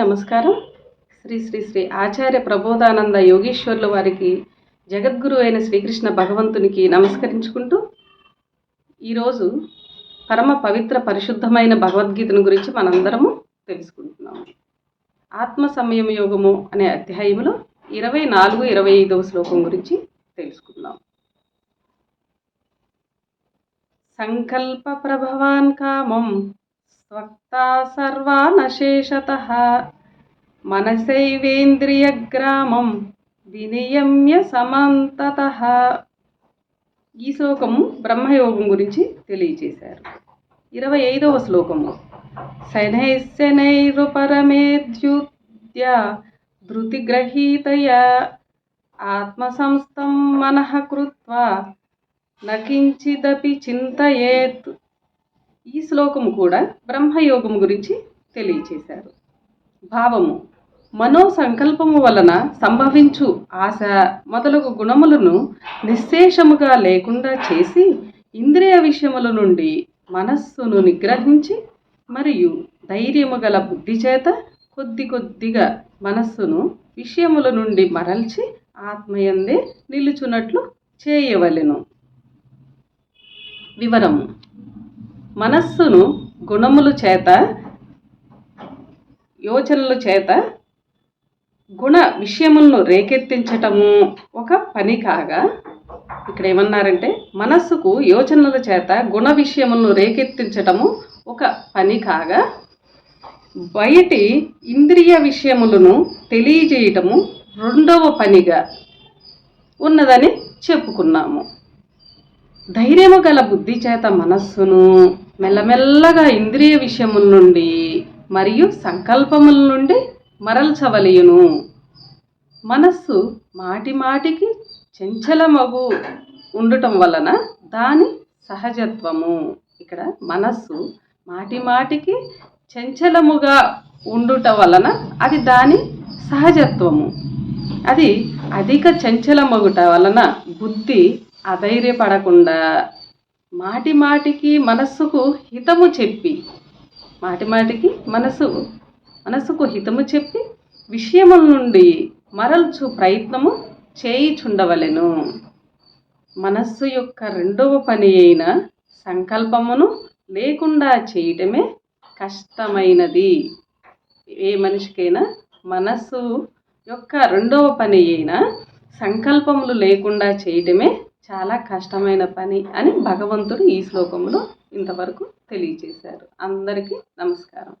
నమస్కారం. శ్రీ శ్రీ శ్రీ ఆచార్య ప్రబోధానంద యోగేశ్వర్ల వారికి జగద్గురు అయిన శ్రీకృష్ణ భగవంతునికి నమస్కరించుకుంటూ ఈరోజు పరమ పవిత్ర పరిశుద్ధమైన భగవద్గీతను గురించి మనందరము తెలుసుకుంటున్నాము. ఆత్మ సంయమ యోగము అనే అధ్యాయంలో ఇరవై నాలుగు ఇరవై ఐదవ శ్లోకం గురించి తెలుసుకుందాం. సంకల్ప ప్రభవాన్ కామం స్వక్తా సర్వానశేషత మనసైవేంద్రియగ్రామం వినియమ్య సమంతత ఈ శ్లోకము బ్రహ్మయోగం గురించి తెలియచేశారు. ఇరవై ఐదవ శ్లోకము. శనైశనైరుపరమేద్యుద్య ధృతిగ్రహీతయ ఆత్మసంస్థం మనః కృత్వా నకించిదపి చింతయేత్। ఈ శ్లోకము కూడా బ్రహ్మయోగం గురించి తెలియచేశారు. భావము మనో సంకల్పము వలన సంభవించు ఆశ మొదలగు గుణములను నిశ్శేషముగా లేకుండా చేసి ఇంద్రియ విషయముల నుండి మనస్సును నిగ్రహించి మరియు ధైర్యము గల బుద్ధి చేత కొద్ది కొద్దిగా మనస్సును విషయముల నుండి మరల్చి ఆత్మయందే నిలుచున్నట్లు చేయవలెను. వివరము మనస్సును గుణముల చేత యోచనల చేత గుణ విషయములను రేకెత్తించటము ఒక పని కాగా ఇక్కడ ఏమన్నారంటే మనస్సుకు యోచనల చేత గుణ విషయములను రేకెత్తించటము ఒక పని కాగా బయటి ఇంద్రియ విషయములను తెలియజేయటము రెండవ పనిగా ఉన్నదని చెప్పుకున్నాము. ధైర్యము గల బుద్ధి చేత మనస్సును మెల్లమెల్లగా ఇంద్రియ విషయముల నుండి మరియు సంకల్పముల నుండి మరల్చవలయును. మనస్సు మాటి మాటికి చంచలమగు ఉండటం వలన దాని సహజత్వము. ఇక్కడ మనస్సు మాటి మాటికి చంచలముగా ఉండుట వలన అది దాని సహజత్వము. అది అధిక చంచలమగుట వలన బుద్ధి అధైర్యపడకుండా మాటి మాటికి మనస్సుకు హితము చెప్పి మాటి మాటికి మనసు మనసుకు హితము చెప్పి విషయముల నుండి మరల్చు ప్రయత్నము చేయిచుండవలెను. మనస్సు యొక్క రెండవ పని అయిన సంకల్పమును లేకుండా చేయటమే కష్టమైనది. ఏ మనిషికైనా మనస్సు యొక్క రెండవ పని అయిన సంకల్పములు లేకుండా చేయటమే చాలా కష్టమైన పని అని భగవంతుడు ఈ శ్లోకంలో ఇంతవరకు తెలియచేశారు. అందరికీ నమస్కారం.